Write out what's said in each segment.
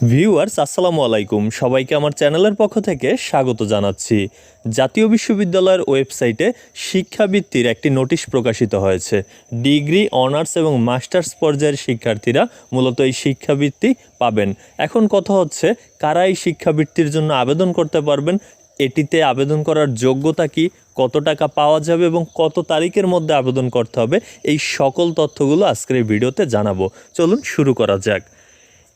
Viewers, আসসালামু আলাইকুম। সবাইকে আমার চ্যানেলের পক্ষ থেকে স্বাগত জানাচ্ছি। জাতীয় বিশ্ববিদ্যালয়ের ওয়েবসাইটে শিক্ষাবৃত্তির একটি নোটিশ প্রকাশিত হয়েছে। ডিগ্রি, অনার্স এবং মাস্টার্স পর্যায়ের শিক্ষার্থীরা মূলত এই শিক্ষাবৃত্তি পাবেন। এখন কথা হচ্ছে, কারা এই শিক্ষাবৃত্তির জন্য আবেদন করতে পারবেন? এটিতে আবেদন করার যোগ্যতা কি? কত টাকা পাওয়া যাবে এবং কত তারিখের মধ্যে আবেদন করতে হবে? এই সকল তথ্যগুলো আজকের এই ভিডিওতে জানাব। চলুন শুরু করা যাক।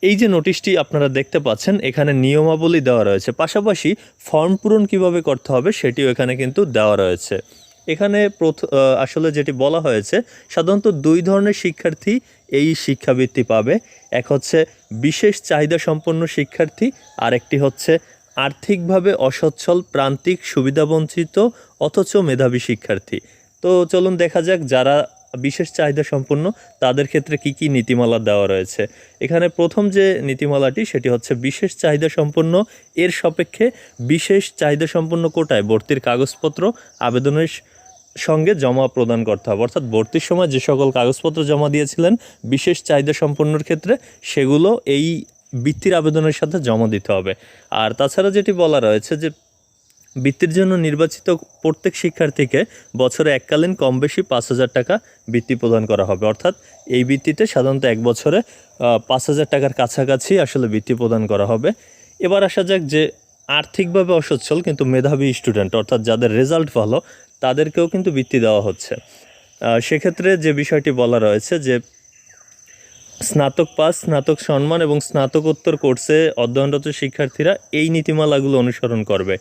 এই যে নোটিশটি আপনারা দেখতে পাচ্ছেন, এখানে নিয়মাবলী দেওয়া রয়েছে। পাশাপাশি ফর্ম পূরণ কীভাবে করতে হবে সেটিও এখানে কিন্তু দেওয়া রয়েছে। এখানে প্রথ- আসলে যেটি বলা হয়েছে, সাধারণত দুই ধরনের শিক্ষার্থী এই শিক্ষাবৃত্তি পাবে। এক হচ্ছে বিশেষ চাহিদা সম্পন্ন শিক্ষার্থী, আরেকটি হচ্ছে আর্থিকভাবে অসচ্ছল, প্রান্তিক, সুবিধাবঞ্চিত, অথচ মেধাবী শিক্ষার্থী। তো চলুন দেখা যাক যারা বিশেষ চাহিদা সম্পন্ন তাদের ক্ষেত্রে কি কি নীতিমালা দেওয়া রয়েছে? এখানে প্রথম যে নীতিমালাটি সেটি হচ্ছে বিশেষ চাহিদা সম্পন্ন। এর সাপেক্ষে বিশেষ চাহিদা সম্পন্ন কোটায় ভর্তির কাগজপত্র আবেদনের সঙ্গে জমা প্রদান করতে হবে। অর্থাৎ ভর্তির সময় যে সকল কাগজপত্র জমা দিয়েছিলেন বিশেষ চাহিদা সম্পন্নর ক্ষেত্রে সেগুলো এই বৃত্তির আবেদনের সাথে জমা দিতে হবে। আর তাছাড়া যেটি বলা রয়েছে যে বৃত্তির জন্য নির্বাচিত প্রত্যেক শিক্ষার্থীকে বছরে এককালীন কম বেশি পাঁচ হাজার টাকা বৃত্তি প্রদান করা হবে। অর্থাৎ এই বৃত্তিতে সাধারণত এক বছরে পাঁচ হাজার টাকার কাছাকাছি আসলে বৃত্তি প্রদান করা হবে। এবার আসা যাক যে আর্থিকভাবে অসচ্ছল কিন্তু মেধাবী স্টুডেন্ট, অর্থাৎ যাদের রেজাল্ট ভালো, তাদেরকেও কিন্তু বৃত্তি দেওয়া হচ্ছে। সেক্ষেত্রে যে বিষয়টি বলা রয়েছে যে স্নাতক পাস, স্নাতক সম্মান এবং স্নাতকোত্তর কোর্সে অধ্যয়নরত শিক্ষার্থীরা এই নীতিমালাগুলো অনুসরণ করবে।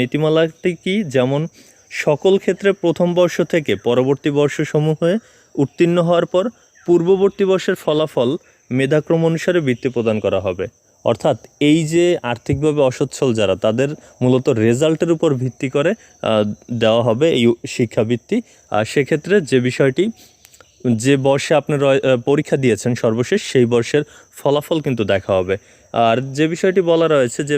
নীতিমালাটি কি? যেমন, সকল ক্ষেত্রে প্রথম বর্ষ থেকে পরবর্তী বর্ষসমূহে উত্তীর্ণ হওয়ার পর পূর্ববর্তী বর্ষের ফলাফল মেধাক্রম অনুসারে বৃত্তি প্রদান করা হবে। অর্থাৎ এই যে আর্থিকভাবে অসচ্ছল যারা, তাদের মূলত রেজাল্টের উপর ভিত্তি করে দেওয়া হবে এই শিক্ষাবৃত্তি। আর সেক্ষেত্রে যে বিষয়টি যে বর্ষে আপনি পরীক্ষা দিয়েছেন সর্বশেষ, সেই বর্ষের ফলাফল কিন্তু দেখা হবে। আর যে বিষয়টি বলা রয়েছে যে,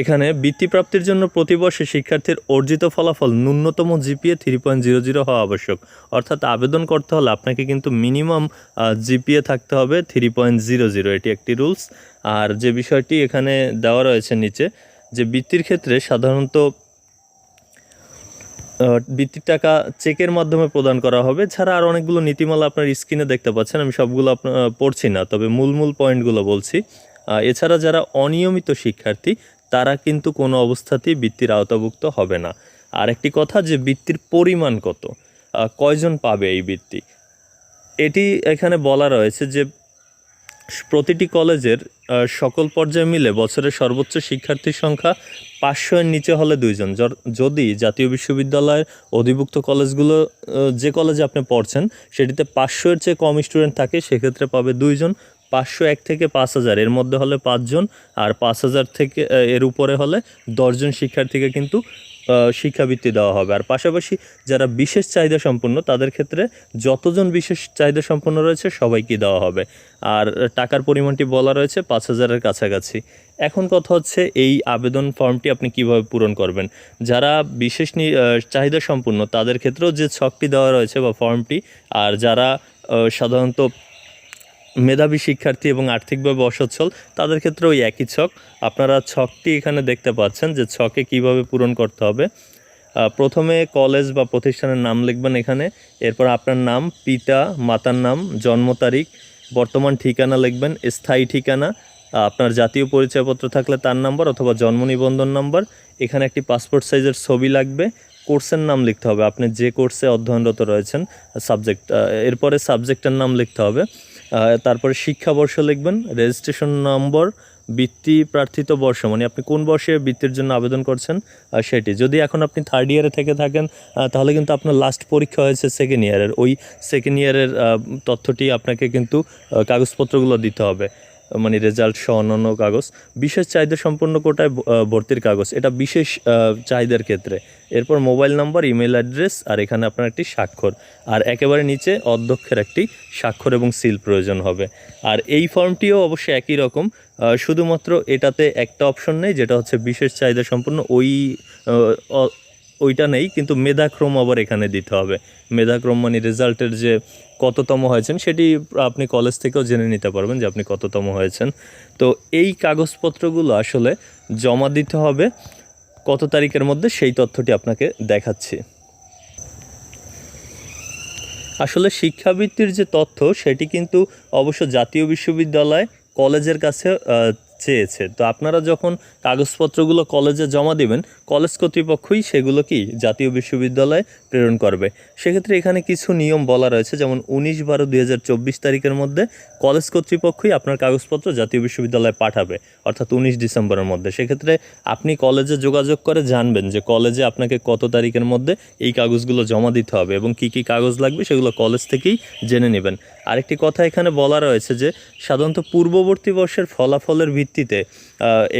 এখানে বৃত্তি প্রাপ্তির জন্য প্রতি বর্ষে শিক্ষার্থীর অর্জিত ফলাফল ন্যূনতম GPA three point zero zero হওয়া আবশ্যক। অর্থাৎ আবেদন করতে হলে আপনাকে কিন্তু মিনিমাম জিপিএ থাকতে হবে থ্রি পয়েন্ট জিরো জিরো এটি একটি রুলস। আর যে বিষয়টি এখানে দেওয়া রয়েছে নিচে, যে বৃত্তির ক্ষেত্রে সাধারণত বৃত্তির টাকা চেকের মাধ্যমে প্রদান করা হবে। ছাড়া আর অনেকগুলো নীতিমালা আপনার স্ক্রিনে দেখতে পাচ্ছেন। আমি সবগুলো পড়ছি না, তবে মূল মূল পয়েন্টগুলো বলছি। এছাড়া যারা অনিয়মিত শিক্ষার্থী, তারা কিন্তু কোনো অবস্থাতেই বৃত্তির আওতাভুক্ত হবে না। আর একটি কথা যে, বৃত্তির পরিমাণ কত? কয়জন পাবে এই বৃত্তি? এটি এখানে বলা রয়েছে যে প্রতিটি কলেজের সকল পর্যায়ে মিলে বছরের সর্বোচ্চ শিক্ষার্থীর সংখ্যা পাঁচশো এর নিচে হলে দুইজন। যদি জাতীয় বিশ্ববিদ্যালয়ের অধিভুক্ত কলেজগুলো যে কলেজে আপনি পড়ছেন, সেটিতে পাঁচশো এর চেয়ে কম স্টুডেন্ট থাকে, সেক্ষেত্রে পাবে দুইজন। পাঁচশো এক থেকে পাঁচ হাজার, এর মধ্যে হলে পাঁচজন। আর পাঁচ হাজার থেকে এর উপরে হলে দশজন শিক্ষার্থীকে কিন্তু শিক্ষাবৃত্তি দেওয়া হবে। আর পাশাপাশি যারা বিশেষ চাহিদা সম্পন্ন, তাদের ক্ষেত্রে যতজন বিশেষ চাহিদা সম্পন্ন রয়েছে, সবাইকে দেওয়া হবে। আর টাকার পরিমাণটি বলা রয়েছে পাঁচ হাজারের কাছাকাছি। এখন কথা হচ্ছে এই আবেদন ফর্মটি আপনি কীভাবে পূরণ করবেন? যারা বিশেষ চাহিদা সম্পন্ন, তাদের ক্ষেত্রেও যে ছকটি দেওয়া রয়েছে বা ফর্মটি, আর যারা সাধারণত মেধাবী শিক্ষার্থী এবং আর্থিকভাবে অসচ্ছল, তাদের ক্ষেত্রে ওই একই ছক। আপনারা ছকটি এখানে দেখতে পাচ্ছেন যে ছকে কীভাবে পূরণ করতে হবে। প্রথমে কলেজ বা প্রতিষ্ঠানের নাম লিখবেন এখানে। এরপর আপনার নাম, পিতা, মাতার নাম, জন্ম তারিখ, বর্তমান ঠিকানা লিখবেন, স্থায়ী ঠিকানা, আপনার জাতীয় পরিচয়পত্র থাকলে তার নাম্বার অথবা জন্ম নিবন্ধন নাম্বার। এখানে একটি পাসপোর্ট সাইজের ছবি লাগবে। কোর্সের নাম লিখতে হবে। আপনি যে কোর্সে অধ্যয়নরত রয়েছেন সাবজেক্ট এরপরে সাবজেক্টের নাম লিখতে হবে। তারপরে শিক্ষাবর্ষ লিখবেন রেজিস্ট্রেশন নম্বর বৃত্তি প্রার্থিত বর্ষ মানে আপনি কোন বর্ষে বৃত্তির জন্য আবেদন করছেন সেটি। যদি এখন আপনি থার্ড ইয়ারে থেকে থাকেন তাহলে কিন্তু আপনার লাস্ট পরীক্ষা হয়েছে সেকেন্ড ইয়ারের ওই সেকেন্ড ইয়ারের তথ্যটি আপনাকে কিন্তু কাগজপত্রগুলো দিতে হবে। মানে রেজাল্ট সহ অন্যান্য কাগজ। বিশেষ চাহিদা সম্পন্ন কোটায় ভর্তির কাগজ। এটা বিশেষ চাহিদার ক্ষেত্রে। এরপর মোবাইল নাম্বার ইমেল অ্যাড্রেস আর এখানে আপনার একটি স্বাক্ষর। আর একেবারে নিচে অধ্যক্ষের একটি স্বাক্ষর এবং সিল প্রয়োজন হবে। আর এই ফর্মটিও অবশ্যই একই রকম। শুধুমাত্র এটাতে একটা অপশন নেই, যেটা হচ্ছে বিশেষ চাহিদা সম্পন্ন ওই ওইটা নেই, কিন্তু মেধাক্রম আবার এখানে দিতে হবে। মেধাক্রম মানে রেজাল্টের যে কততম হয়েছেন, সেটি আপনি কলেজ থেকেও জেনে নিতে পারবেন যে আপনি কততম হয়েছেন। তো এই কাগজপত্রগুলো আসলে জমা দিতে হবে, কত তারিখের মধ্যে সেই তথ্যটি আপনাকে দেখাচ্ছি। আসলে শিক্ষাবৃত্তির যে তথ্য, সেটি কিন্তু অবশ্য জাতীয় বিশ্ববিদ্যালয় কলেজের কাছে চেয়েছে। তো আপনারা যখন কাগজপত্রগুলো কলেজে জমা দিবেন, কলেজ কর্তৃপক্ষই সেগুলো কি জাতীয় বিশ্ববিদ্যালয়ে প্রেরণ করবে? সেক্ষেত্রে এখানে কিছু নিয়ম বলা রয়েছে, যেমন উনিশ বারো দুই তারিখের মধ্যে কলেজ কর্তৃপক্ষই আপনার কাগজপত্র জাতীয় বিশ্ববিদ্যালয়ে পাঠাবে, অর্থাৎ উনিশ ডিসেম্বরের মধ্যে। সেক্ষেত্রে আপনি কলেজে যোগাযোগ করে জানবেন যে কলেজে আপনাকে কত তারিখের মধ্যে এই কাগজগুলো জমা দিতে হবে এবং কি কি কাগজ লাগবে সেগুলো কলেজ থেকেই জেনে নেবেন। আরেকটি কথা এখানে বলা রয়েছে যে সাধারণত পূর্ববর্তী বর্ষের ফলাফলের ভিত্তিতে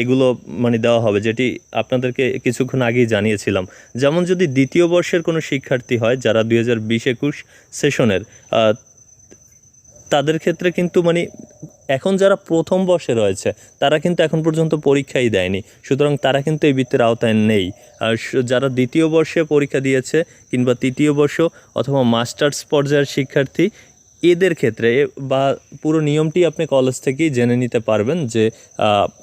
এগুলো মানে দেওয়া হবে, যেটি আপনাদেরকে কিছুক্ষণ আগেই জানিয়েছিলাম। যেমন যদি দ্বিতীয় বর্ষের কোনো শিক্ষার্থী হয় যারা দুই হাজার বিশ একুশ সেশনের তাদের ক্ষেত্রে কিন্তু মানে এখন যারা প্রথম বর্ষে রয়েছে, তারা কিন্তু এখন পর্যন্ত পরীক্ষাই দেয়নি। সুতরাং তারা কিন্তু এই বৃত্তের আওতায় নেই। আর যারা দ্বিতীয় বর্ষে পরীক্ষা দিয়েছে কিংবা তৃতীয় বর্ষ অথবা মাস্টার্স পর্যায়ের শিক্ষার্থী এদের ক্ষেত্রে বা পুরো নিয়মটি আপনি কলেজ থেকেই জেনে নিতে পারবেন যে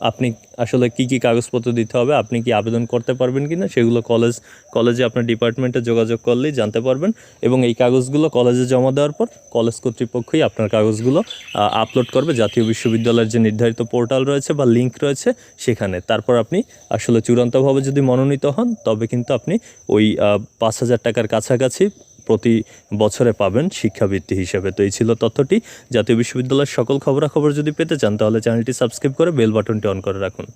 আপনি আসলে কি কি কাগজপত্র দিতে হবে, আপনি কি আবেদন করতে পারবেন কি না সেগুলো কলেজ কলেজে আপনার ডিপার্টমেন্টে যোগাযোগ করলেই জানতে পারবেন এবং এই কাগজগুলো কলেজে জমা দেওয়ার পর কলেজ কর্তৃপক্ষই আপনার কাগজগুলো আপলোড করবে। জাতীয় বিশ্ববিদ্যালয়ের যে নির্ধারিত পোর্টাল রয়েছে বা লিঙ্ক রয়েছে সেখানে। তারপর আপনি আসলে চূড়ান্তভাবে যদি মনোনীত হন, তবে কিন্তু আপনি ওই পাঁচ হাজার টাকার কাছাকাছি প্রতি বছরে পাবেন শিক্ষাবৃত্তি হিসেবে। তো এই ছিল তথ্যটি। জাতীয় বিশ্ববিদ্যালয়ের সকল খবরাখবর যদি পেতে চান, তাহলে চ্যানেলটি সাবস্ক্রাইব করে বেল বাটনটি অন করে রাখুন।